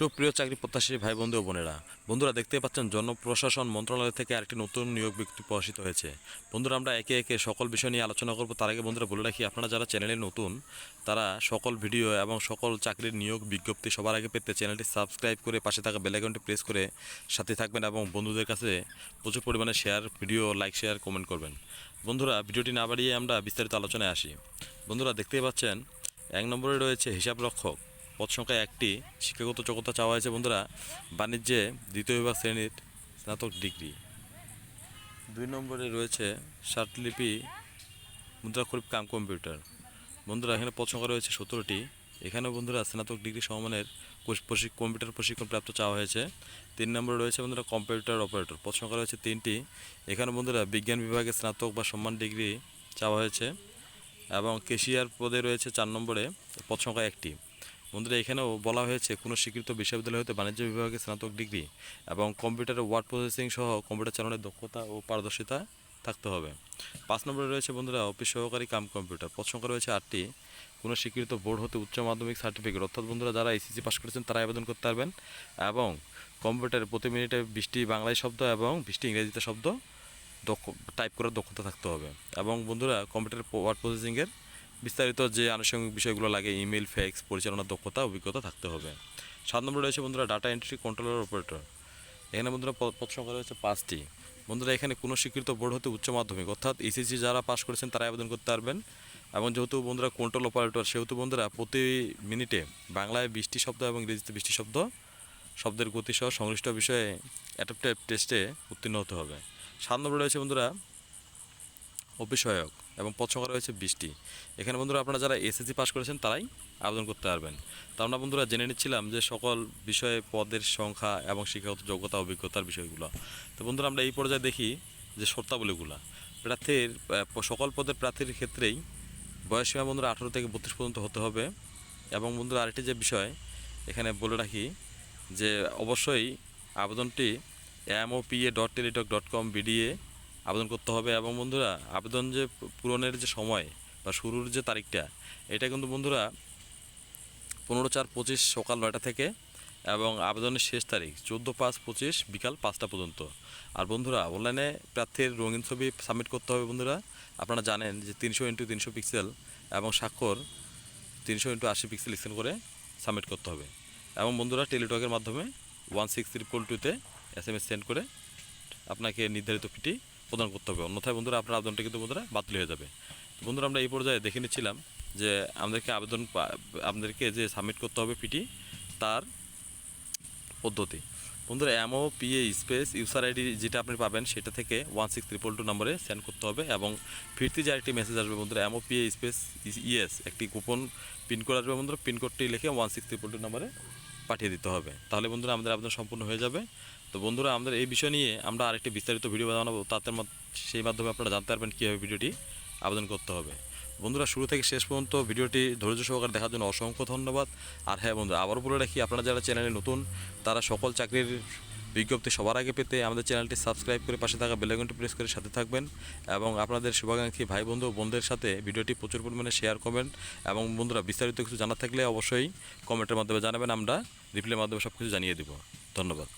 সুপ্রিয় চাকরি প্রত্যাশী ভাই বন্ধু ও বোনেরা, বন্ধুরা দেখতে পাচ্ছেন জনপ্রশাসন মন্ত্রণালয় থেকে আরেকটি নতুন নিয়োগ বিজ্ঞপ্তি প্রকাশিত হয়েছে। বন্ধুরা, আমরা একে একে সকল বিষয় নিয়ে আলোচনা করব। তার আগে বন্ধুরা বলে রাখি, আপনারা যারা চ্যানেলে নতুন, তারা সকল ভিডিও এবং সকল চাকরির নিয়োগ বিজ্ঞপ্তি সবার আগে পেতে চ্যানেলটি সাবস্ক্রাইব করে পাশে থাকা বেলাইকনটি প্রেস করে সাথে থাকবেন এবং বন্ধুদের কাছে প্রচুর পরিমাণে share, video, like, share, comment করবেন। বন্ধুরা, ভিডিওটি না বাড়িয়ে আমরা বিস্তারিত আলোচনায় আসি। বন্ধুরা, দেখতেই পাচ্ছেন, এক নম্বরে রয়েছে হিসাব রক্ষক পদ সংখ্যা একটি শিক্ষাগত যোগ্যতা চাওয়া হয়েছে, বন্ধুরা। বাণিজ্যে দ্বিতীয় বিভাগ শ্রেণির স্নাতক ডিগ্রি। দুই নম্বরে রয়েছে শার্টলিপি মুদ্রাক্ষরিপ কাম কম্পিউটার। বন্ধুরা, এখানে পদ সংখ্যা রয়েছে সতেরোটি। এখানেও, বন্ধুরা, স্নাতক ডিগ্রি প্রশিক- কম্পিউটার প্রশিক্ষণ প্রাপ্ত চাওয়া হয়েছে। তিন নম্বরে রয়েছে, বন্ধুরা, কম্পিউটার অপারেটর। পদ সংখ্যা রয়েছে তিনটি। এখানে, বন্ধুরা, বিজ্ঞান বিভাগে স্নাতক বা সম্মান ডিগ্রি চাওয়া হয়েছে এবং কেশিয়ার পদে রয়েছে চার নম্বরে পদ সংখ্যা একটি। বন্ধুরা, এখানেও বলা হয়েছে, কোনো স্বীকৃত বিশ্ববিদ্যালয় হতে বাণিজ্য বিভাগে স্নাতক ডিগ্রি এবং কম্পিউটারে ওয়ার্ড প্রসেসিং সহ কম্পিউটার চালানোর দক্ষতা ও পারদর্শিতা থাকতে হবে। পাঁচ নম্বরে রয়েছে বন্ধুরা, অফিস সহকারী কাম কম্পিউটার। পদ সংখ্যা রয়েছে আটটি। কোনো স্বীকৃত বোর্ড হতে উচ্চ মাধ্যমিক সার্টিফিকেট। অর্থাৎ বন্ধুরা, যারা এসএসসি পাস করেছেন, তারা আবেদন করতে পারবেন এবং কম্পিউটারে প্রতি মিনিটে বৃষ্টি বাংলায় শব্দ এবং বৃষ্টি ইংরেজিতে শব্দ দক্ষ, টাইপ করার দক্ষতা থাকতে হবে। এবং বন্ধুরা, কম্পিউটার ওয়ার্ড প্রসেসিংয়ের বিস্তারিত যে আনুষঙ্গিক বিষয়গুলো লাগে ইমেল ফ্যাক্স পরিচালনার দক্ষতা, অভিজ্ঞতা থাকতে হবে। সাত নম্বরে রয়েছে বন্ধুরা ডাটা এন্ট্রি কন্ট্রোলার অপারেটর এখানে বন্ধুরা পদ সংখ্যা রয়েছে পাঁচটি। বন্ধুরা, এখানে কোনো স্বীকৃত বোর্ড হতে উচ্চ মাধ্যমিক, অর্থাৎ এসএসসি যারা পাশ করেছেন তারা আবেদন করতে পারবেন। এবং যেহেতু বন্ধুরা কন্ট্রোল অপারেটর সেহেতু বন্ধুরা প্রতি মিনিটে বাংলায় বৃষ্টি শব্দ এবং ইংরেজিতে বিশটি শব্দ, শব্দের গতি সহ সংশ্লিষ্ট বিষয়ে অ্যাডাপ্টিভ টেস্টে উত্তীর্ণ হতে হবে। সাত নম্বরে রয়েছে বন্ধুরা সহায়ক এবং পদ সংখ্যা রয়েছে বিশটি এখানে বন্ধুরা আপনারা যারা এসএসসি পাস করেছেন, তারাই আবেদন করতে পারবেন। তো আমরা বন্ধুরা জেনে নিচ্ছিলাম যে সকল বিষয়ে পদের সংখ্যা এবং শিক্ষাগত যোগ্যতা, অভিজ্ঞতার বিষয়গুলো। তো বন্ধুরা আমরা এই পর্যায়ে দেখি যে শর্তাবলীগুলো। প্রার্থীর সকল পদের প্রার্থীর ক্ষেত্রেই বয়সসীমা বন্ধুরা আঠারো থেকে বত্রিশ পর্যন্ত হতে হবে। এবং বন্ধুরা আরেকটি যে বিষয়, এখানে বলে রাখি যে অবশ্যই আবেদনটি MOPA dot Teletalk dot com BDA আবেদন করতে হবে। এবং বন্ধুরা, আবেদন যে পূরণের যে সময় বা শুরুর যে তারিখটা, এটা কিন্তু বন্ধুরা পনেরো চার পঁচিশ সকাল নয়টা থেকে এবং আবেদনের শেষ তারিখ চোদ্দ পাঁচ পঁচিশ বিকাল পাঁচটা পর্যন্ত। আর বন্ধুরা, অনলাইনে প্রার্থীর রঙিন ছবি সাবমিট করতে হবে বন্ধুরা। আপনারা জানেন যে তিনশো ইন্টু তিনশো পিক্সেল এবং স্বাক্ষর তিনশো ইন্টু আশি পিক্সেল স্ক্যান করে সাবমিট করতে হবে। এবং বন্ধুরা, টেলিটকের মাধ্যমে ওয়ান সিক্স ট্রিপল টুতে এস এম এস সেন্ড করে আপনাকে নির্ধারিত ফিটি প্রদান করতে হবে। অন্যথায় বন্ধুরা আপনার আবেদনটা কিন্তু বন্ধুরা বাতিল হয়ে যাবে। বন্ধুরা আমরা এই পর্যায়ে দেখে নিচ্ছিলাম যে আমাদেরকে আবেদন আপনাদেরকে যে সাবমিট করতে হবে পিটি তার পদ্ধতি। বন্ধুরা MO PA space user ID যেটা আপনি পাবেন সেটা থেকে ওয়ান সিক্স ট্রিপল টু নম্বরে সেন্ড করতে হবে এবং ফিরতি যে আরেকটি মেসেজ আসবে বন্ধুরা এমও পিএ স্পেস ইএস একটি গোপন পিনকোড আসবে বন্ধুরা। পিনকোডটি লিখে ওয়ান সিক্স ট্রিপল টু নম্বরে পাঠিয়ে দিতে হবে। তাহলে বন্ধুরা আমাদের আবেদন সম্পূর্ণ হয়ে যাবে। তো বন্ধুরা, আমাদের এই বিষয় নিয়ে আমরা আরেকটি বিস্তারিত ভিডিও বানাবো। তাদের সেই মাধ্যমে আপনারা জানতে পারবেন কীভাবে ভিডিওটি আবেদন করতে হবে। বন্ধুরা, শুরু থেকে শেষ পর্যন্ত ভিডিওটি ধৈর্য সহকারে দেখার জন্য অসংখ্য ধন্যবাদ। আর হ্যাঁ বন্ধুরা, আবারও বলে রাখি, আপনারা যারা চ্যানেলে নতুন, তারা সকল চাকরির বিজ্ঞপ্তি সবার আগে পেতে আমাদের চ্যানেলটি সাবস্ক্রাইব করে পাশে থাকা বেলাইকনটি প্রেস করে সাথে থাকবেন এবং আপনাদের শুভাকাঙ্ক্ষী ভাই বন্ধু বোনদের সাথে ভিডিওটি প্রচুর পরিমাণে শেয়ার করবেন এবং বন্ধুরা বিস্তারিত কিছু জানা থাকলে অবশ্যই কমেন্টের মাধ্যমে জানাবেন, আমরা রিপ্লের মাধ্যমে সব কিছু জানিয়ে দেব। ধন্যবাদ।